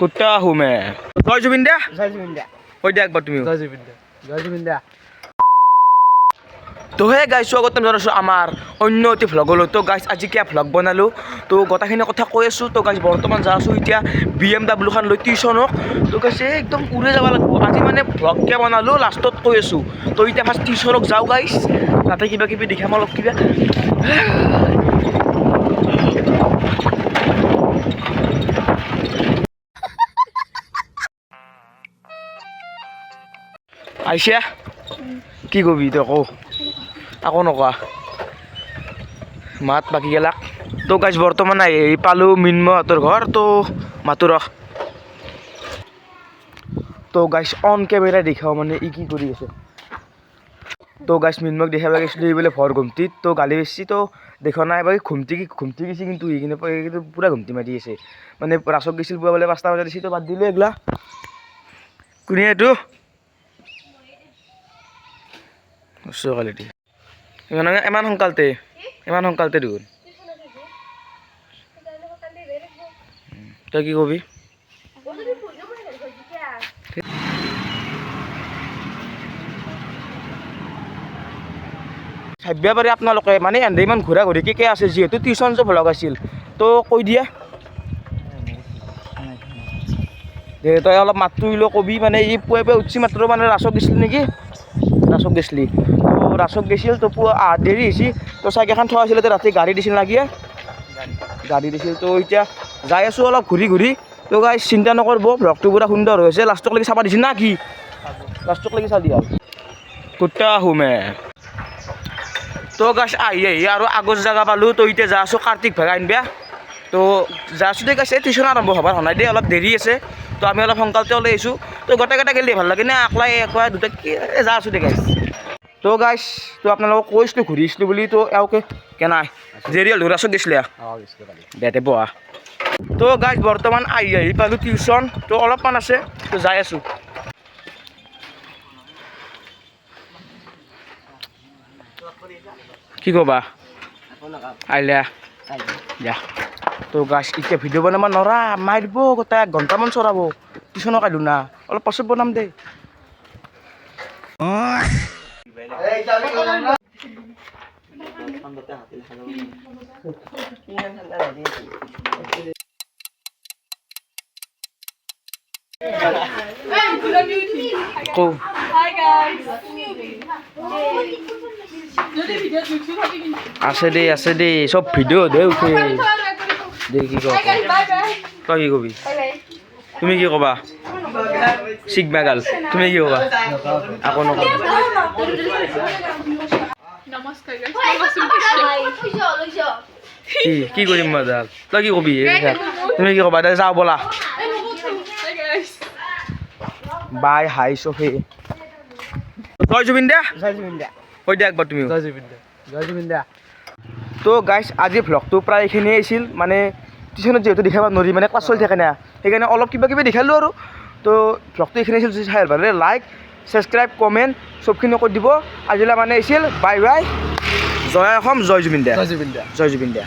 কুত্তা হুমে। জয় জুবিন দা জয় জুবিন দা কৈ দিয়া একবাৰ তুমিও? জয় জুবিন দা জয় জুবিন দা তো হে গাইছ স্বাগতম জনাইছোঁ আমাৰ অন্য এটি ভ্লগলৈ তো গাইছ আজি কিয় ভ্লগ বনালোঁ? তো গোটেইখিনি কথা কৈ আছোঁ। তো গাইছ বৰ্তমান যা আছোঁ এতিয়া বি এম ডাব্লিউখন লৈ টিউশ্যনক। তো গাইছ এই একদম উৰে যাব লাগিব। আজি মানে ভ্লগ কিয় বনালোঁ লাষ্টত কৈ আছোঁ। তো এতিয়া ফাৰ্ষ্ট টিউশ্যনক যাওঁ গাইছ তাতে কিবা কিবি দেখাম অলপ কিবা। আইছা কি কবি তই কওঁ? আকৌ নকোৱা। মাত বাকী গেলাক। তো গাইজ বৰ্তমান আহি পালোঁ মিন্ময়হঁতৰ ঘৰ, তো মাতো ৰহ তো গাইজ অন কেমেৰা দেখাওঁ মানে ই কি কৰি আছে। তো গাইজ মিন্ময়ক দেখাব গৈছিলোঁ, ই বোলে ভৰ ঘুমটিত, তো গালি বেছি তো দেখা নাই বাকী ঘুমটি কি ঘুমটি গৈছে, কিন্তু ই কিন্তু কিন্তু পূৰা ঘুমটি মাৰি আছে। মানে ৰাসক গৈছিল বোলে পাঁচটা বজাত দিছে, তো বাদ দিলোঁ এগলা কোনে এইটো? কোৱালিটি। ইমান ইমান সোনকালতে ইমান সোনকালতে দেখোন। তই কি কবি? ভাবিব পাৰি আপোনালোকে মানে এনে ইমান ঘূৰা ঘূৰি কি আছে, যিহেতু টিউশ্যন যে ভ্লগ আছিল। তো কৈ দিয়া। দে, তই অলপ মাতটো উলিয়াই কবি মানে ই পুৱাই পুৱাই উঠছি মাত্ৰ মানে ৰাসক গৈছিল নেকি? ৰাসক গৈছিলি। তো ৰাসক গৈছিল, তো আহ দেৰি হৈছে তো চাইকেলখন থোৱা আছিলে তো ৰাতি গাড়ী দিছিল লাগিয়ে গাড়ী দিছিল, তো এতিয়া যাই আছোঁ অলপ ঘূৰি ঘূৰি। তো গাই চিন্তা নকৰিব ভ্লগটো পুৰা সুন্দৰ হৈছে। লাষ্টক লাগি চাবা দিছিল না কি? লাষ্টক লাগি চালি আৰু কুত্তা হুমে। তো গাছ আহি আহি, আৰু আগৰ জেগা পালোঁ। তো এতিয়া যা আছোঁ কাৰ্তিক ভেগা আনবা তো যা আছোঁ দে গাইছে টিউশ্যন আৰম্ভ হ'বৰ হোৱা নাই দেই অলপ দেৰি আছে। তো আমি অলপ সোনকালতে ওলাই আহিছোঁ। তো গোটেইকেইটা গেলি ভালো লাগে নে? একলাই একলাই দুটা কি যা আছোঁ দে গাইছ তো গাইছ তো আপোনালোকক কৈছিলোঁ ঘূৰি আহিছিলোঁ বুলি তো এওঁকে কেনাই। জেৰি হ'ল ৰাসত গৈছিলে অঁ গৈছিলোঁ কালি বেতে বহা তো গাইজ বৰ্তমান আহি আহি পালোঁ টিউশ্যন তো অলপমান আছে তো যাই আছোঁ। কি ক'বা? আহিলে। যা তো গাছ এতিয়া ভিডিঅ' বনাব নৰা মাৰি দিব গোটেই এক ঘণ্টামান চৰাব। টিউশ্যনক আহিলোঁ না। অলপ পাছত বনাম দেই আছে দেই আছে দেই চব ভিডিঅ' দে উঠে দে কি bye. তই কি কবি. তুমি কি ক'বা? চিগমা গাল তুমি কি ক'বা? আকৌ নক'বা। কি কি কৰিম মই জাল? তই কি কবি? তুমি কি ক'বা? দে যাওঁ ব'লা। বাই হাই চফে। জয় জুবিন দা? জয় জুবিন দা। কৈ দিয়া একবাৰ তুমিও। জয় জুবিন দা। জয় জুবিন দা। তো গাইছ আজি ভ্লগটো প্ৰায় এইখিনিয়ে আছিল। মানে টিউশ্যনত যিহেতু দেখাব নোৱাৰি মানে ক্লাছ চলি থাকে না। সেইকাৰণে অলপ কিবা কিবি দেখালোঁ আৰু। তো ভ্লগটো এইখিনি আছিল যদি চাই ভালো লাগে লাইক ছাবস্ক্ৰাইব কমেণ্ট চবখিনি কৰি দিব। আজিলৈ মানে আছিল বাই বাই জয় অসম জয় জুবিন দা জয় জুবিন দা জয় জুবিন দা